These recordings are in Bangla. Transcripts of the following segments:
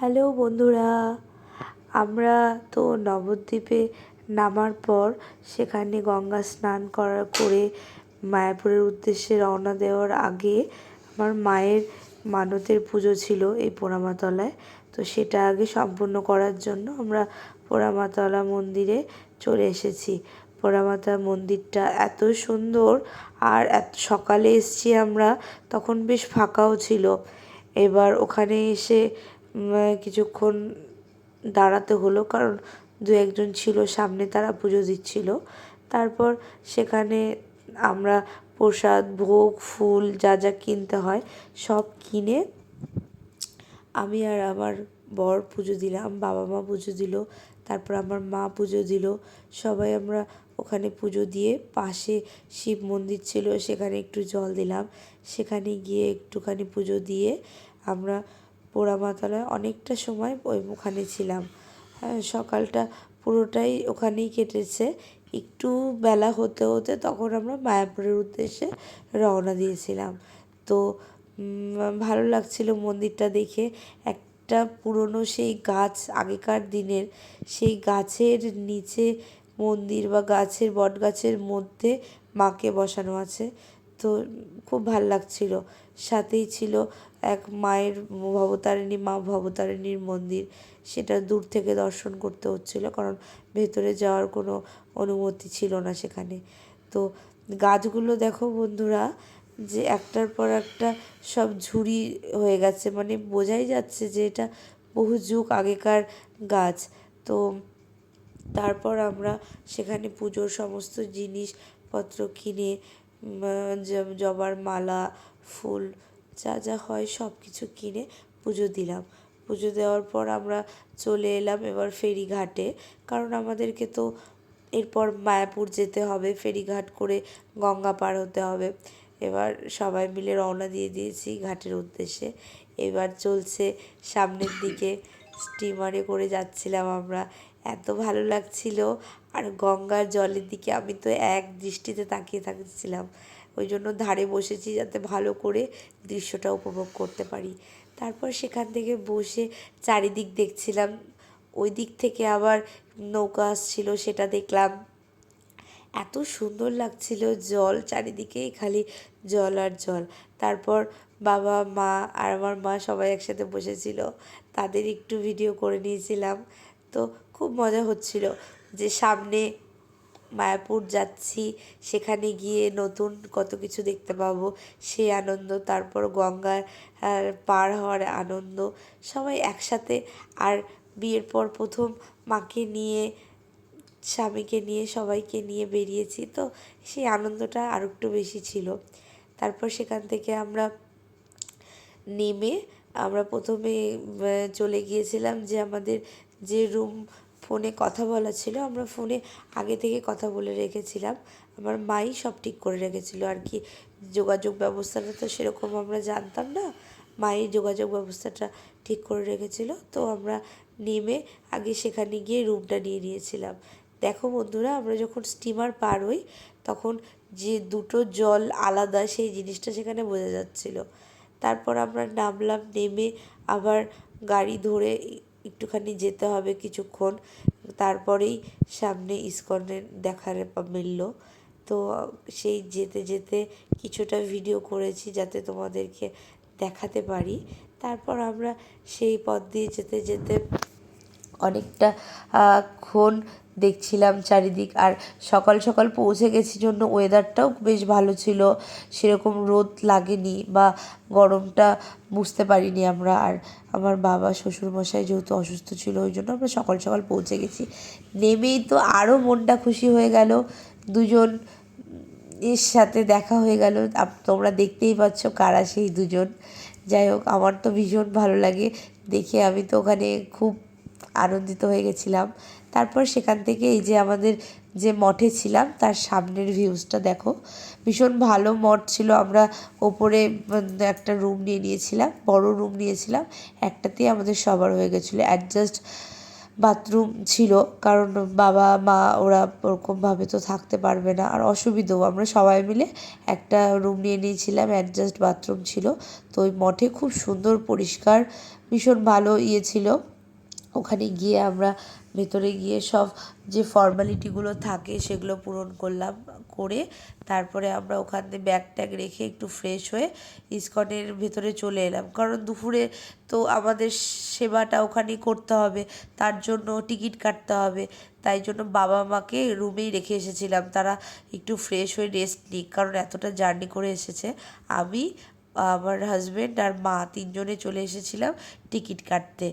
হ্যালো বন্ধুরা, আমরা তো নবদ্বীপে নামার পর সেখানে গঙ্গা স্নান করার করে মায়াপুরের উদ্দেশ্যে রওনা দেওয়ার আগে আমার মায়ের মানতের পুজো ছিল এই পোড়ামাতলায়। তো সেটা আগে সম্পূর্ণ করার জন্য আমরা পোড়ামাতলা মন্দিরে চলে এসেছি। পোড়ামাতা মন্দিরটা এত সুন্দর আর এত সকালে এসছি আমরা, তখন বেশ ফাঁকাও ছিল। এবার ওখানে এসে কিছুক্ষণ দাঁড়াতে হলো, কারণ দু একজন ছিল, সামনে তারা পুজো দিচ্ছিল। তারপর সেখানে আমরা প্রসাদ, ভোগ, ফুল যা যা কিনতে হয় সব কিনে আমি আর আমার বর পুজো দিলাম, বাবা মা পুজো দিল, তারপর আমার মা পুজো দিল। সবাই আমরা ওখানে পুজো দিয়ে পাশে শিব মন্দির ছিল, সেখানে একটু জল দিলাম। সেখানে গিয়ে একটুখানি পুজো দিয়ে আমরা পোড়ামাতলায় অনেকটা সময় ওই ওখানে ছিলাম। হ্যাঁ সকালটা পুরোটাই ওখানেই কেটেছে। একটু বেলা হতে হতে তখন আমরা মায়াপুরের উদ্দেশ্যে রওনা দিয়েছিলাম। তো ভালো লাগছিল মন্দিরটা দেখে। একটা পুরনো সেই গাছ, আগেকার দিনের সেই গাছের নিচে মন্দির বা গাছের বট গাছের মধ্যে মাকে বসানো আছে। তো খুব ভালো লাগছিল। সাথেই ছিল এক মায়ের ভবতারিণী, মা ভবতারিণীর মন্দির। সেটা দূর থেকে দর্শন করতে হচ্ছিল, কারণ ভেতরে যাওয়ার কোনো অনুমতি ছিল না সেখানে। তো গাছগুলো দেখো বন্ধুরা, যে একটার পর একটা সব ঝুড়ি হয়ে গেছে। মানে বোঝাই যাচ্ছে যে এটা বহু যুগ আগেকার গাছ। তো তারপর আমরা সেখানে পুজোর সমস্ত জিনিসপত্র কিনে জবার মালা, ফুল, যা যা হয় সব কিছু কিনে পুজো দিলাম। পুজো দেওয়ার পর আমরা চলে এলাম এবার ফেরিঘাটে। কারণ আমাদেরকে তো এরপর মায়াপুর যেতে হবে, ফেরিঘাট করে গঙ্গা পার হতে হবে। এবার সবাই মিলে রওনা দিয়ে দিয়েছি ঘাটের উদ্দেশ্যে। এবার চলছে সামনের দিকে। স্টিমারে করে যাচ্ছিলাম আমরা। এত ভালো লাগছিল। আর গঙ্গার জলের দিকে আমি তো এক দৃষ্টিতে তাকিয়ে থাকছিলাম। ওই জন্য ধারে বসেছি যাতে ভালো করে দৃশ্যটা উপভোগ করতে পারি। তারপর সেখান থেকে বসে চারিদিক দেখছিলাম। ওই দিক থেকে আবার নৌকা আসছিল, সেটা দেখলাম। এত সুন্দর লাগছিল জল চারিদিকেই খালি জল আর জল। তারপর বাবা, মা আর আমার মা সবাই একসাথে বসেছিল। তাদের একটু ভিডিও করে নিয়েছিলাম। তো খুব মজা হচ্ছিল যে সামনে মায়াপুর যাচ্ছি, সেখানে গিয়ে নতুন কত কিছু দেখতে পাবো, সে আনন্দ, তারপর গঙ্গার পার হওয়ার আনন্দ। সবাই একসাথে আর বিয়ের পর প্রথম মাকে নিয়ে স্বামীকে নিয়ে, সবাইকে নিয়ে বেরিয়েছি। তো সেই আনন্দটা আর একটু বেশি ছিল। তারপর সেখান থেকে আমরা নেমে আমরা প্রথমে চলে গিয়েছিলাম যে আমাদের যে রুম ফোনে কথা বলা ছিল, আমরা ফোনে আগে থেকে কথা বলে রেখেছিলাম। আমার মাই সব ঠিক করে রেখেছিল আর কি। যোগাযোগ ব্যবস্থাটা তো সেরকম আমরা জানতাম না। মাই যোগাযোগ ব্যবস্থাটা ঠিক করে রেখেছিল। তো আমরা নেমে আগে সেখানে গিয়ে রুমটা নিয়ে নিয়েছিলাম। দেখো বন্ধুরা, আমরা যখন স্টিমার পার হই, তখন যে দুটো জল আলাদা, সেই জিনিসটা সেখানে বোঝা যাচ্ছিল। তারপর আমরা নামলাম, নেমে আবার গাড়ি ধরে একটুখানি যেতে হবে কিছুক্ষণ। তারপরেই সামনে ইস্কনের দেখার মিলল। তো, সেই যেতে যেতে কিছুটা ভিডিও করেছি যাতে তোমাদেরকে দেখাতে পারি। তারপর আমরা সেই পথ দিয়ে যেতে যেতে অনেকটা ক্ষণ দেখছিলাম চারিদিক। আর সকাল সকাল পৌঁছে গেছি জন্য ওয়েদারটাও বেশ ভালো ছিল। সেরকম রোদ লাগেনি বা গরমটা বুঝতে পারিনি আমরা। আর আমার বাবা, শ্বশুরমশাই যেহেতু অসুস্থ ছিল, ওই জন্য আমরা সকাল সকাল পৌঁছে গেছি। নেমেই তো আরও মনটা খুশি হয়ে গেল। দুজন এর সাথে দেখা হয়ে গেল। তোমরা দেখতেই পাচ্ছ কারা সেই দুজন। যাই হোক, আমার তো ভীষণ ভালো লাগে। দেখে আমি তো ওখানে খুব আনন্দিত হয়ে গেছিলাম। তারপর সেখান থেকে এই যে আমাদের যে মঠে ছিলাম, তার সামনের ভিউজটা দেখো। ভীষণ ভালো মঠ ছিল। আমরা ওপরে একটা রুম নিয়ে নিয়েছিলাম, বড় রুম নিয়েছিলাম। একটাতেই আমাদের সবার হয়ে গেছিল। অ্যাডজাস্ট বাথরুম ছিল। কারণ বাবা, মা, ওরা ওরকমভাবে তো থাকতে পারবে না। আর অসুবিধেও আমরা সবাই মিলে একটা রুম নিয়ে নিয়েছিলাম অ্যাডজাস্ট বাথরুম ছিল। তো ওই মঠে খুব সুন্দর, পরিষ্কার, ভীষণ ভালো ইয়ে ছিল। ওখানে গিয়ে আমরা ভেতরে গিয়ে সব যে ফর্মালিটিগুলো থাকে সেগুলো পূরণ করলাম, করে তারপরে আমরা ওখান থেকে ব্যাগ ট্যাগ রেখে একটু ফ্রেশ হয়ে ইস্কনের ভেতরে চলে এলাম। কারণ দুপুরে তো আমাদের সেবাটা ওখানে করতে হবে, তার জন্য টিকিট কাটতে হবে, তাই জন্য বাবা মাকে রুমেই রেখে এসেছিলাম। তারা একটু ফ্রেশ হয়ে রেস্ট নিক, কারণ এতটা জার্নি করে এসেছে। আমি আমার হাজব্যান্ড আর মা তিনজনে চলে এসেছিলাম টিকিট কাটতে।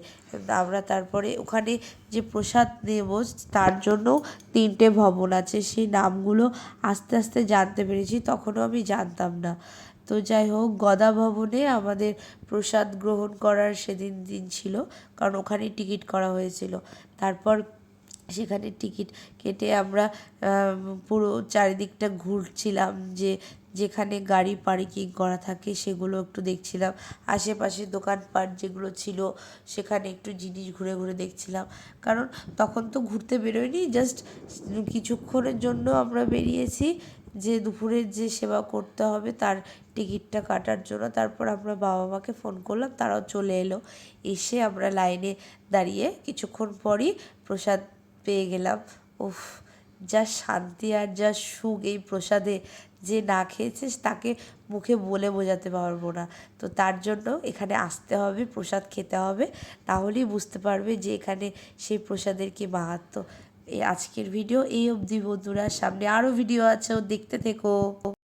আমরা তারপরে ওখানে যে প্রসাদ নেব, তার জন্য তিনটে ভবন আছে। সেই নামগুলো আস্তে আস্তে জানতে পেরেছি, তখনও আমি জানতাম না। তো যাই হোক, গদা ভবনে আমাদের প্রসাদ গ্রহণ করার সেদিন দিন ছিল, কারণ ওখানেই টিকিট করা হয়েছিল। তারপর সেখানে টিকিট কেটে আমরা পুরো চারিদিকটা ঘুরছিলাম যে যেখানে গাড়ি পার্কিং করা থাকে সেগুলো একটু দেখছিলাম। আশেপাশে দোকানপাট যেগুলো ছিল সেখানে একটু জিনিস ঘুরে ঘুরে দেখছিলাম। কারণ তখন তো ঘুরতে বেরোয়নি জাস্ট কিছুক্ষণের জন্য আমরা বেরিয়েছি যে দুপুরের যে সেবা করতে হবে তার টিকিটটা কাটার জন্য। তারপর আমরা বাবা মাকে ফোন করলাম, তারাও চলে এলো। এসে আমরা লাইনে দাঁড়িয়ে কিছুক্ষণ পরই প্রসাদ পেয়ে গেলাম। উফ, যা শান্তি আর যা সুখ এই প্রসাদে যে না খেয়েছিস তাকে মুখে বলে বোঝাতে পারব না। তো তার জন্য এখানে আসতে হবে, প্রসাদ খেতে হবে। তাহলেই বুঝতে পারবে যে এখানে সেই প্রসাদের কি মাহাত্ম এই আজকের ভিডিও এই অবধি বন্ধুরা, সামনে আরও ভিডিও আছে ও দেখতে থেকো।